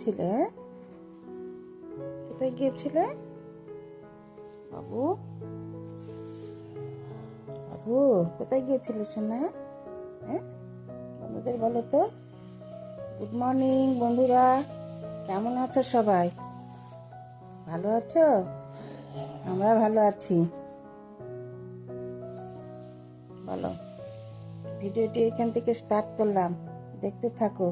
গিয়েছিলে? কোথায় গিয়েছিলে? বাবু? বাবু, কোথায় গিয়েছিলে সোনা? হ্যাঁ? বন্ধুদের বলো তো। গুড মর্নিং বন্ধুরা। কেমন আছো সবাই? ভালো আছো? আমরা ভালো আছি। বলো, ভিডিওটি এখান থেকে স্টার্ট করলাম। দেখতে থাকো।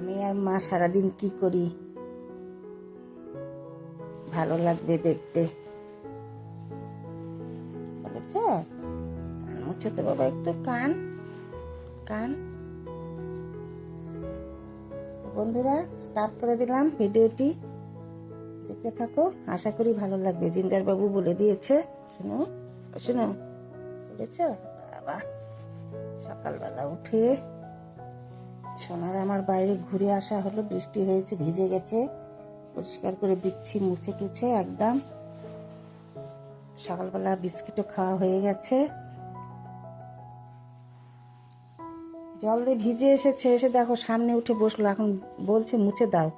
আমি আর মা সারাদিন কি করি? ভালো লাগবে দেখতে। মুছো তো বাবা একটু কান। কান। বন্ধুরা স্টার্ট করে দিলাম ভিডিওটি। দেখতে থাকো, আশা করি ভালো লাগবে। জিঞ্জার বাবু বলে দিয়েছে। শুনো শুনো। বলেছ? বাবা, সকালবেলা উঠে সোনার আমার বাইরে ঘুরে আসা হলো, বৃষ্টি হয়েছে, ভিজে গেছে। পরিষ্কার করে দিচ্ছি, মুছে টুছে একদম। সকালবেলা বিস্কিটও খাওয়া হয়ে গেছে। জল দিয়ে ভিজে এসেছে, এসে দেখো সামনে উঠে বসল, এখন বলছে, মুছে দাও।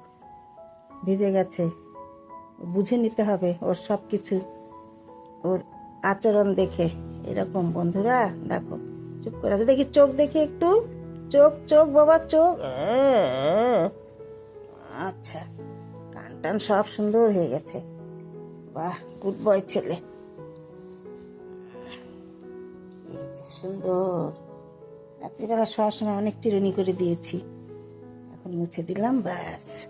ভিজে গেছে। বুঝে নিতে হবে ওর সব কিছু ওর আচরণ দেখে। এরকম বন্ধুরা, দেখো, চুপ করে দেখি চোখ দেখি একটু। চোখ চোখ বাবা, চোখ। আচ্ছা কান টান সব সুন্দর হয়ে গেছে। বাহ গুড বয় ছেলে। সুন্দর। রাত্রিবেলা শোয়ার সময় অনেক চিরুনি করে দিয়েছি। এখন মুছে দিলাম, ব্যাস।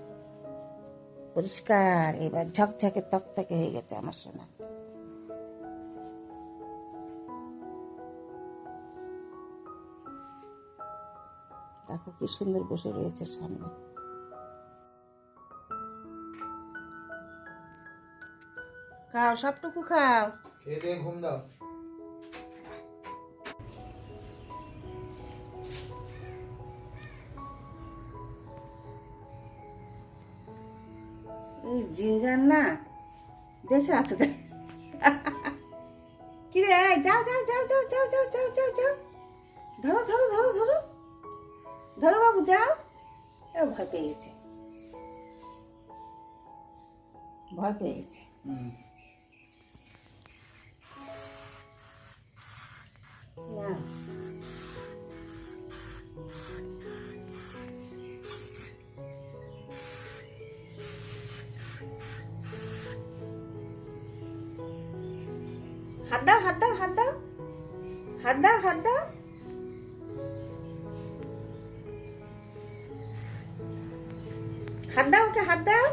পরিষ্কার, এবার ঝকঝকে তক তকতকে হয়ে গেছে আমার সোনা। দেখো কি সুন্দর বসে রয়েছে সামনে। খাও সবটুকু খাও। খেয়ে দিয়ে ঘুম দাও। এই জিঞ্জার না দেখে আছে দেখ। কিরে যাও যাও যাও যাও যাও যাও যাও যাও যাও। ধরো ধরো ধরো ধরো। ধরো বাবু যাও। এ ভয় পেয়ে গেছে ভয় পেয়ে গেছে না। হাত দাও হাত দাও হাত দাও। হাত দাও হাত দাও। ওকে হাত দাও।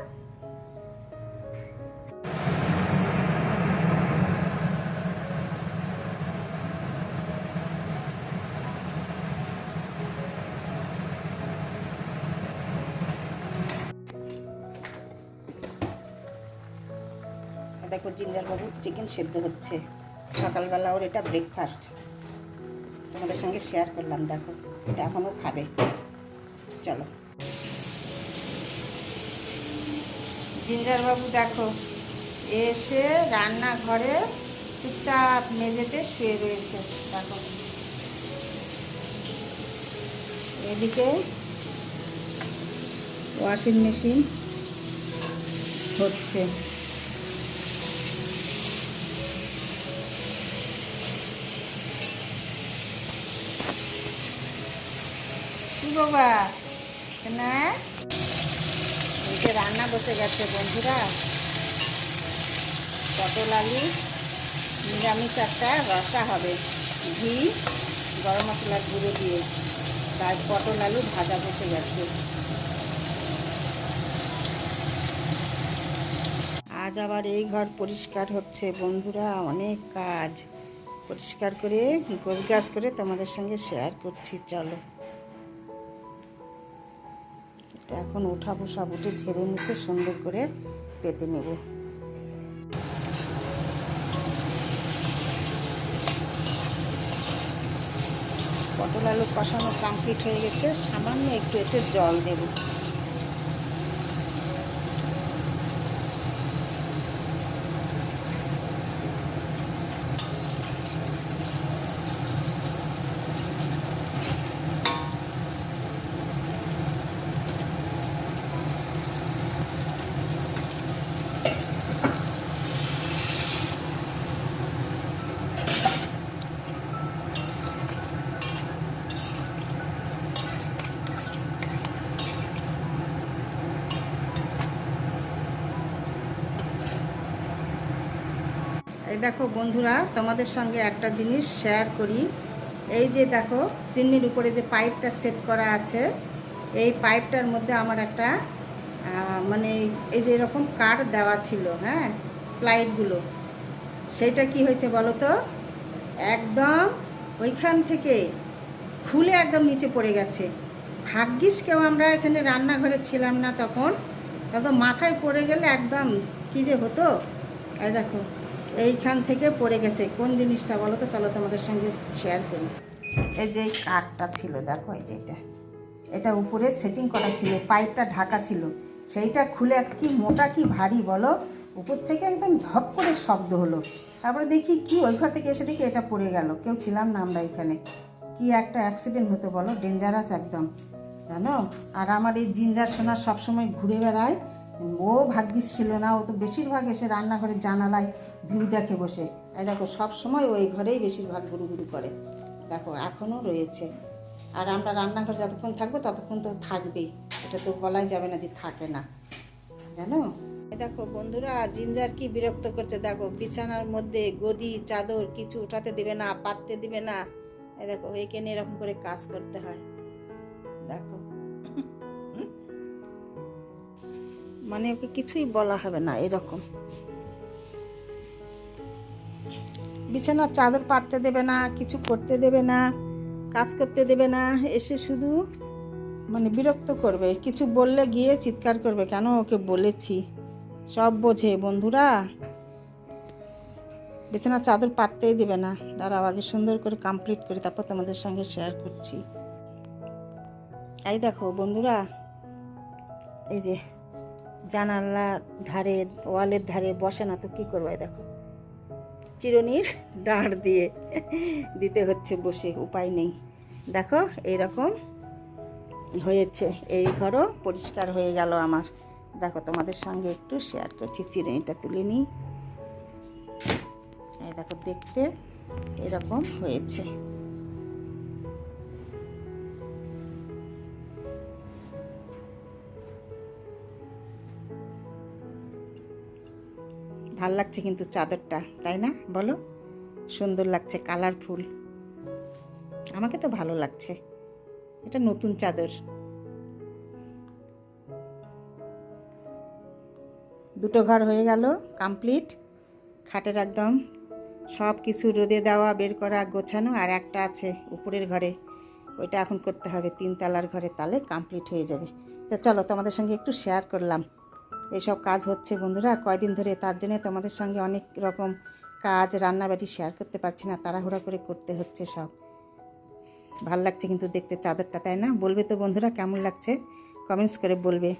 দেখো জিঞ্জার বাবু চিকেন সেদ্ধ হচ্ছে। সকালবেলা ওর এটা ব্রেকফাস্ট তোমাদের সঙ্গে শেয়ার করলাম, দেখো। এটা এখনও খাবে। চলো। জিঞ্জার বাবু দেখো, এসে রান্নাঘরে চুপচাপ মেঝেতে শুয়ে রয়েছে। দেখো। এদিকে ওয়াশিং মেশিন হচ্ছে। কি বাবা? না? এসে রান্না বসে গেছে বন্ধুরা। পটল আলু, নিরামিষ একটা রসা হবে। ঘি, গরম মশলার গুঁড়ো দিয়ে। তার পটল আলু ভাজা বসে গেছে। আজ আবার এই ঘর পরিষ্কার হচ্ছে বন্ধুরা, অনেক কাজ। পরিষ্কার করে গোছ গাছ করে তোমাদের সঙ্গে শেয়ার করছি, চলো। এটা এখন উঠাবো সব উঠে ঝেড়ে মুছে সুন্দর করে পেতে নেব। পটল আলু কষানো কমপ্লিট হয়ে গেছে। সামান্য একটু এতে জল দেব। দেখো বন্ধুরা, তোমাদের সঙ্গে একটা জিনিস শেয়ার করি। এই যে দেখো চিমনির উপরে যে পাইপটা সেট করা আছে, এই পাইপটার মধ্যে আমার একটা মানে এই যে এরকম কাঠ দেওয়া ছিল হ্যাঁ প্লাইটগুলো সেইটা কি হয়েছে বলো তো? একদম ওইখান থেকে খুলে একদম নিচে পড়ে গেছে। ভাগ্যিস কেউ আমরা এখানে রান্নাঘরে ছিলাম না তখন একদম মাথায় পড়ে গেলে একদম কী যে হতো? এই দেখো। এইখান থেকে পড়ে গেছে। কোন জিনিসটা বলো তো? চলো তোমাদের সঙ্গে শেয়ার করি। এই যে কাঠটা ছিল, দেখো এই যে এটা। এটা উপরে সেটিং করা ছিল পাইপটা ঢাকা ছিল। সেইটা খুলে কি মোটা কি ভারী বলো? উপর থেকে একদম ধপ করে শব্দ হলো। তারপরে দেখি কি, ওই ঘর থেকে এসে দেখি এটা পড়ে গেল। কেউ ছিলাম না আমরা এখানে। কি একটা অ্যাক্সিডেন্ট হতো বলো? ডেঞ্জারাস একদম। জানো? আর আমার এই জিঞ্জার সোনা সবসময় ঘুরে বেড়ায়। ও ভাগ্যিস ছিল না। ও তো বেশিরভাগ এসে রান্নাঘরের জানালায় ভিউ দেখে বসে। এই দেখো সবসময় ওই ঘরেই বেশিরভাগ ঘুরু ঘুরু করে। দেখো, এখনও রয়েছে। আর আমরা রান্নাঘর যতক্ষণ থাকব, ততক্ষণ তো থাকবেই। এটা তো বলাই যাবে না যে থাকে না। জানো? দেখো, বন্ধুরা, জিঞ্জার কি বিরক্ত করছে? দেখো, বিছানার মধ্যে গদি, চাদর কিছু উঠাতে দিবে না, পাততে দিবে না। এই দেখো এখানে এরকম করে কাজ করতে হয়। দেখো। মানে ওকে কিছুই বলা হবে না, এরকম। বিছানার চাদর পাততে দেবে না, কিছু করতে দেবে না, কাজ করতে দেবে না, এসে শুধু মানে বিরক্ত করবে। কিছু বললে গিয়ে চিৎকার করবে, কেন ওকে বলেছি? সব বোঝে বন্ধুরা। বিছানার চাদর পাততেই দেবে না। দাঁড়াও, আগে সুন্দর করে কমপ্লিট করি, তারপর তোমাদের সঙ্গে শেয়ার করছি। এই দেখো বন্ধুরা, এই যে জানালার ধারে, ওয়ালের ধারে বসে না তো কী করব? দেখো। চিরুনির ডাঁড় দিয়ে দিতে হচ্ছে বসে, উপায় নেই। দেখো, এইরকম হয়েছে, এই ঘরও পরিষ্কার হয়ে গেল আমার। দেখো, তোমাদের সঙ্গে একটু শেয়ার করছি, চিরুনিটা তুলে নিই। এই দেখো, দেখতে এরকম হয়েছে। ভালো লাগছে কিন্তু চাদরটা, তাই না? বলো। সুন্দর লাগছে কালারফুল আমাকে তো ভালো লাগছে। এটা নতুন চাদর। দুটো ঘর হয়ে গেল কমপ্লিট খাটের একদম সব কিছু রোদে দেওয়া, বের করা, গোছানো, আর একটা আছে উপরের ঘরে। ওইটা এখন করতে হবে, তিনতলার ঘরে, তাহলে কমপ্লিট হয়ে যাবে। তো চলো তোমাদের সঙ্গে একটু শেয়ার করলাম। এইসব কাজ হচ্ছে বন্ধুরা। কয়দিন ধরে তার জন্য তোমাদের সঙ্গে অনেক রকম কাজ, রান্নাবাড়ি শেয়ার করতে পারছি না, তাড়াহুড়া করে করতে হচ্ছে সব। ভালো লাগছে কিন্তু দেখতে চাদরটা, তাই না? বলবে তো বন্ধুরা কেমন লাগছে? কমেন্টস করে বলবে।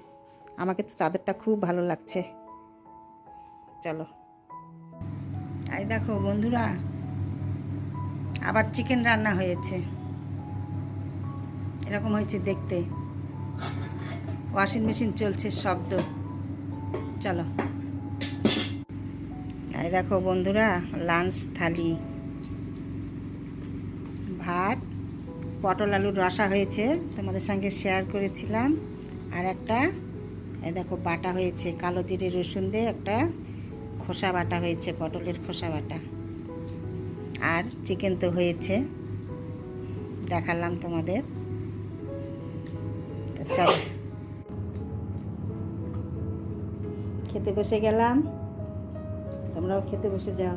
আমাকে তো চাদরটা খুব ভালো লাগছে। চলো। তাই দেখো বন্ধুরা, আবার চিকেন রান্না হয়েছে। এরকম হয়েছে দেখতে। ওয়াশিং মেশিন চলছে শব্দ। চলো। এই দেখো বন্ধুরা, লাঞ্চ থালি। ভাত, পটল আলুর রসা হয়েছে, তোমাদের সঙ্গে শেয়ার করেছিলাম। আর একটা, এই দেখো বাটা হয়েছে, কালো জিরে রসুন দিয়ে একটা খোসা বাটা হয়েছে, পটলের খোসা বাটা। আর চিকেন তো হয়েছে, দেখালাম তোমাদের। চলো। খেতে বসে গেলাম। তোমরাও খেতে বসে যাও।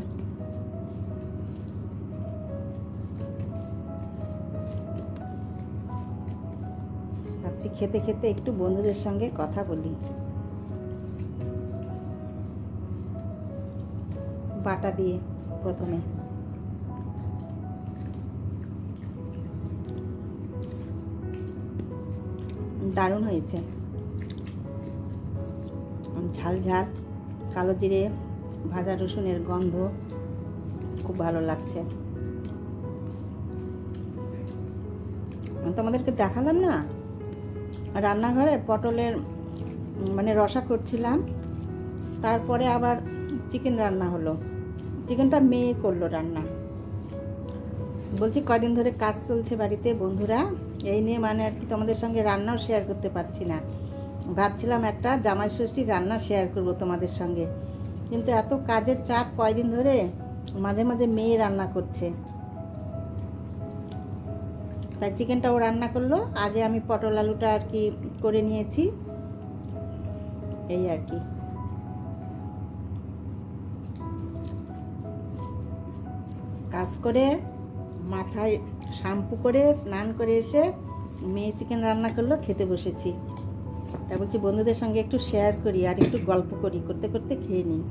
ভাবছি খেতে খেতে একটু বন্ধুদের সঙ্গে কথা বলি। বাটা দিয়ে প্রথমে। দারুণ হয়েছে। ঝাল ঝাল, কালো জিরে, ভাজা রসুনের গন্ধ, খুব ভালো লাগছে। তোমাদেরকে দেখালাম না? রান্নাঘরে পটলের মানে রসা করছিলাম, তারপরে আবার চিকেন রান্না হলো। চিকেনটা মেয়ে করল রান্না। বলছি কদিন ধরে কাজ চলছে বাড়িতে বন্ধুরা? এই নিয়ে মানে আর কি তোমাদের সঙ্গে রান্নাও শেয়ার করতে পারছি না। ভাবছিলাম একটা জামাই ষষ্ঠীর রান্না শেয়ার করব তোমাদের সঙ্গে। কিন্তু এত কাজের চাপ কয়দিন ধরে মাঝে মাঝে মেয়ে রান্না করছে। তাই চিকেনটা ও রান্না করল। আগে আমি পটল আলুটা আর কি করে নিয়েছি। এই আর কি। কাজ করে মাথায় শ্যাম্পু করে স্নান করে এসে মেয়ে চিকেন রান্না করল, খেতে বসেছি। তা বলছি, বন্ধুদের সঙ্গে একটু শেয়ার করি আর একটু গল্প করি, করতে করতে খেয়ে নিই।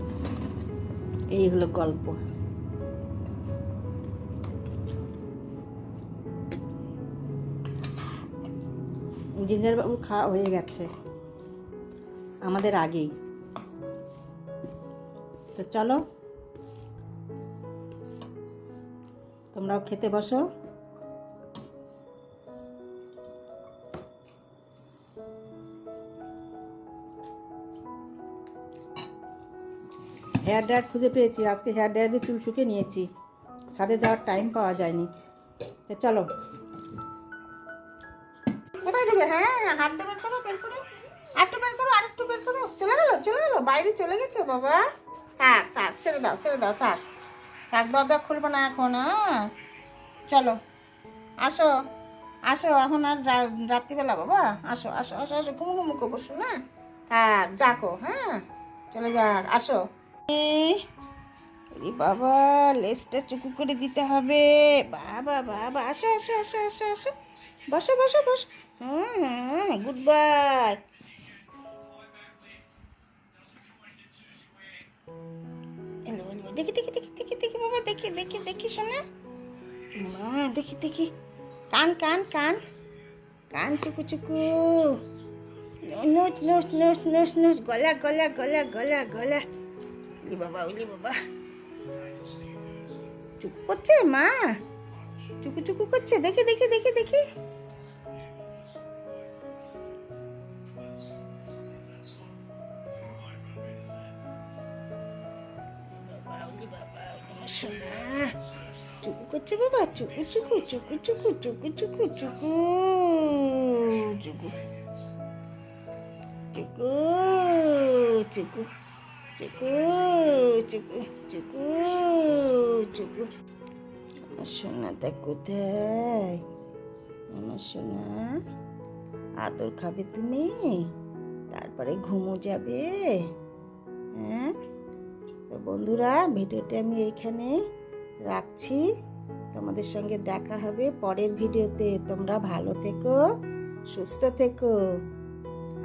এই হলো গল্প। জিঞ্জার বাবু খাওয়া হয়ে গেছে। আমাদের আগেই। তো চলো। তোমরাও খেতে বসো। হেয়ার ড্রায়ার খুঁজে পেয়েছি। আজকে হেয়ার ড্রায়ার দিয়ে চুল শুকে নিয়েছি। ছাদে যাওয়ার টাইম পাওয়া যায়নি। তো চলো। কোথায় হ্যাঁ হাত করো, বের করো। বের করো, আরেকটু বের করো। চলে গেলো, চলে বাইরে চলে বাবা। ছেড়ে দাও ছেড়ে দাও দরজা খুলবো না এখন হ্যাঁ। চলো, আসো। আসো, এখন আর রাত্রিবেলা বাবা। আসো আসো আসো আসো, ঘুমো ঘুমো করে, বসো, না? থাক যাকো হ্যাঁ? চলে যাক, আসো। এ বাবা, লেজটা চুকু করে দিতে হবে। বাবা বাবা, আসো আসো আসো আসো আসো। বসো বসো বসো। হ্যাঁ হ্যাঁ গুড বাই। দেখি দেখি দেখি দেখি দেখি, বাবা, দেখি দেখি দেখি, শোনা। মা, দেখি দেখি। কান কান কান। কান চুকু চুকু। নোচ নোচ নোচ নোচ নোচ। গলা গলা গলা গলা গলা। উলি বাবা উলি বাবা। চুপ করছে মা? চুকু চুকু করছে? দেখি দেখি দেখি দেখি। সোনা। চুকু করছে বাবা চুকু চুকু চুকু চুকু চুকু চুকু চুকু চুকু চুকু চুকু চুকু চুকু চুকু চুকু আমার সোনাটা কোথায়? আমার সোনা, আদর খাবে তুমি? তারপরে ঘুমো যাবে? হ্যাঁ? তো বন্ধুরা, ভিডিওটা আমি এইখানে রাখছি। তোমাদের সঙ্গে দেখা হবে পরের ভিডিওতে। তোমরা ভালো থেকো, সুস্থ থেকো।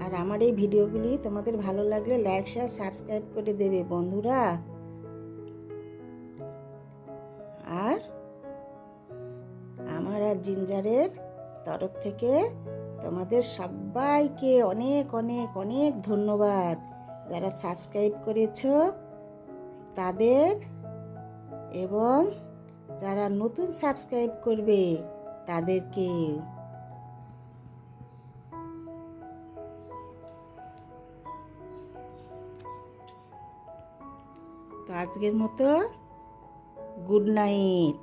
আর আমার এই ভিডিওগুলি তোমাদের ভালো লাগলে লাইক, শেয়ার, সাবস্ক্রাইব করে দেবে বন্ধুরা। আর আমার আর জিঞ্জারের তরফ থেকে তোমাদের সবাইকে অনেক অনেক অনেক ধন্যবাদ। যারা সাবস্ক্রাইব করেছ তাদের এবং যারা নতুন সাবস্ক্রাইব করবে তাদেরকে। তো আজকের মতো গুড নাইট